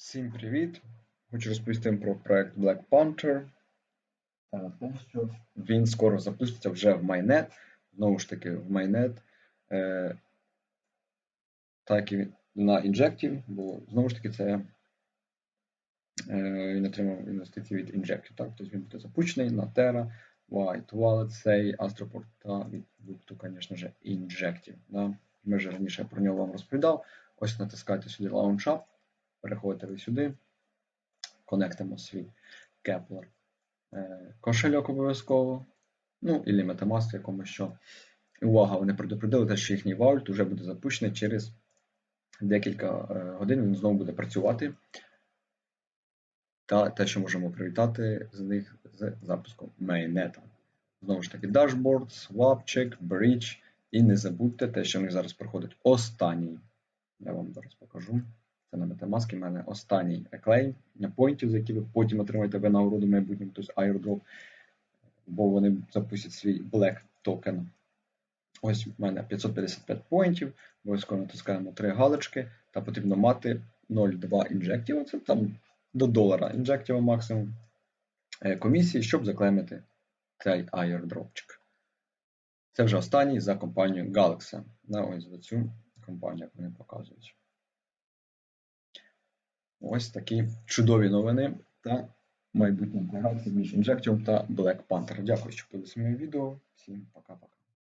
Всім привіт! Хочу розповісти про проект Black Panther. Що він скоро запуститься вже в Mainnet. Знову ж таки, в Mainnet. Е, так і на Injective, бо знову ж таки це е, він отримав інвестиції від Injective. Так? Тобто він буде запущений на Terra, White Wallet, Say, Astroport та від продукту, звісно ж, Injective. Да? Ми вже раніше про нього вам розповідав. Ось натискайте сюди Launch Up, переходите сюди, конектимо свій Kepler е, кошельок обов'язково, ну, і Metamask якомусь що. Увага, вони предупредили те, що їхній валют вже буде запущений через декілька е, годин, він знову буде працювати. Та те, що можемо привітати з них з запуском Mainnet. Знову ж таки, Dashboard, Swapcheck, Bridge. І не забудьте те, що в них зараз проходить останній. Я вам зараз покажу. Це на Metamask, в мене останній еклейм поінтів, за які ви потім отримаєте винагороду в майбутньому, тобто airdrop, бо вони запустять свій Black токен. Ось в мене 555 поінтів, обов'язково натискаємо 3 галочки, та потрібно мати 0,2 інжектіва, це там до долара інжектіва максимум е, комісії, щоб заклеймити цей airdropчик. Це вже останній за компанією Galaxy. На ось за цю компанію, як вони показують. Ось такі чудові новини та майбутня інтеграція між Injective та Black Panther. Дякую, що подивилися моє відео. Всім пока-пока.